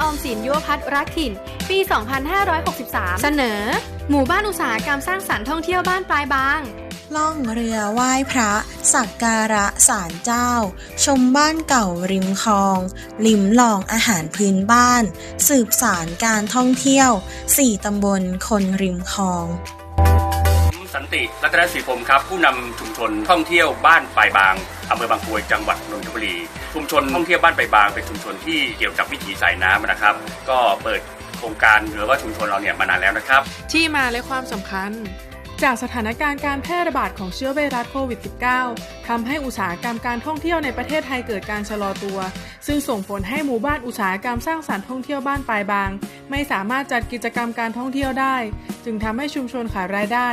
ออมสินยุวพัทรักถิ่น ปี 2563 เสนอ หมู่บ้านอุตสาหกรรมสร้างสรรค์ท่องเที่ยวบ้านปลายบางล่องเรือไหว้พระ สักการะศาลเจ้า ชมบ้านเก่าริมคลอง ลิมลองอาหารพื้นบ้าน สืบสารการท่องเที่ยว 4 ตำบลคนริมคลอง สันติรัตนศรีพรมครับ ผู้นำชุมชนท่องเที่ยวบ้านปลายบางอำเภอบางกรวยจังหวัดนนทบุรี ชุมชนท่องเที่ยวบ้านปลายบางเป็นชุมชนที่เกี่ยวกับวิถีสายน้ำนะครับ ก็เปิดโครงการหรือว่าชุมชนเราเนี่ยมานานแล้วนะครับ ที่มาและความสำคัญ จากสถานการณ์การแพร่ระบาดของเชื้อไวรัสโควิด -19 ทำให้อุตสาหกรรมการท่องเที่ยวในประเทศไทยเกิดการชะลอตัว ซึ่งส่งผลให้หมู่บ้านอุตสาหกรรมสร้างสรรค์ท่องเที่ยวบ้านปลายบาง ไม่สามารถจัดกิจกรรมการท่องเที่ยวได้ จึงทำให้ชุมชนขาดรายได้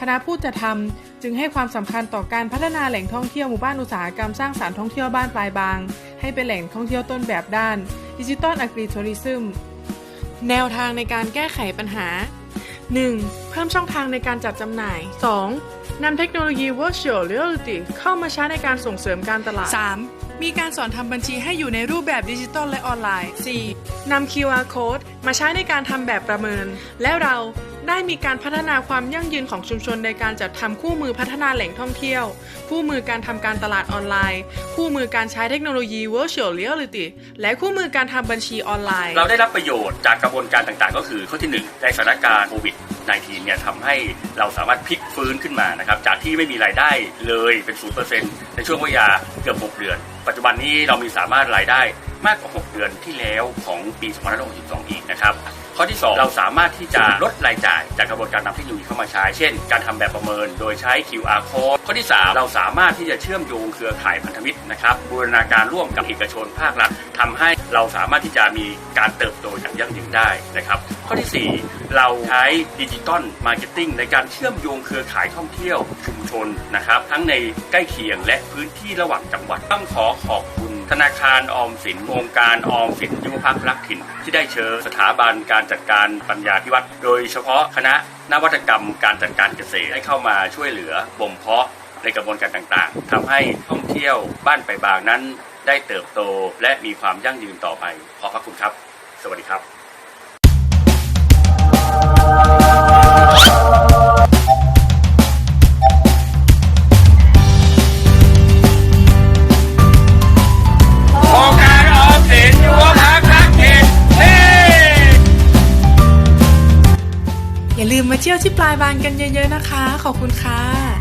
คณะผู้จัดทำจึงให้ความสำคัญต่อการพัฒนาแหล่งท่องเที่ยวหมู่บ้านอุตสาหกรรมสร้างสรรค์ท่องเที่ยวบ้านปลายบาง ให้เป็นแหล่งท่องเที่ยวต้นแบบด้านดิจิตอลอะกริทัวริซึมแนวทางในการแก้ไขปัญหา 1. เพิ่มช่องทางในการจัดจำหน่าย 2. นำเทคโนโลยี Virtual Reality เข้ามาใช้ในการส่งเสริมการตลาด 3. มีการสอนทำบัญชีให้อยู่ในรูปแบบดิจิตอลและออนไลน์ 4. นำ QR Code มาใช้ในการทำแบบประเมิน และเรา ได้มีการพัฒนาความยั่งยืนของชุมชนในการจัดทำคู่มือพัฒนาแหล่งท่องเที่ยว คู่มือการทำการตลาดออนไลน์ คู่มือการใช้เทคโนโลยี Virtual Reality และคู่มือการทำบัญชีออนไลน์ เราได้รับประโยชน์จากกระบวนการต่างๆ ก็คือข้อที่หนึ่งในสถานการณ์โควิด -19 เนี่ยทำให้เราสามารถพลิกฟื้นขึ้นมานะครับจากที่ไม่มีรายได้เลยเป็น 0%ในช่วงเวลาเกือบ 6 เดือน ปัจจุบันนี้เรามีสามารถรายได้ มากกว่า 6 เดือนที่แล้วของปี2562อีกนะครับข้อที่ 2 เราสามารถที่จะลดรายจ่ายจากกระบวนการนำเทคโนโลยีเข้ามาใช้ เช่น การทำแบบประเมินโดยใช้ QR code ข้อที่ 3 เราสามารถที่จะเชื่อมโยงเครือข่ายพันธมิตรนะครับบูรณาการร่วมกับเอกชนภาครัฐทำให้เราสามารถที่จะมีการเติบโตอย่างยั่งยืนได้นะครับ ข้อที่ 4 เราใช้ดิจิตอลมาร์เก็ตติ้งในการเชื่อมโยงเครือข่ายท่องเที่ยวชุมชนนะครับ ทั้งในใกล้เคียงและพื้นที่ระหว่างจังหวัดต้องขอขอบคุณ ธนาคารออมสินโครงการออมสินยุวพักรักถิ่น ที่ได้เชิญสถาบันการจัดการปัญญาพิวัตรโดยเฉพาะคณะนวัตกรรมการจัดการเกษตรได้เข้ามาช่วยเหลือบ่มเพาะในกระบวนการต่างๆทำให้ท่องเที่ยวบ้านไปบางนั้นได้เติบโตและมีความยั่งยืนต่อไป ขอพระคุณครับ สวัสดีครับ ลืมมาเที่ยวที่ปลายบางกันเยอะๆนะคะ ขอบคุณค่ะ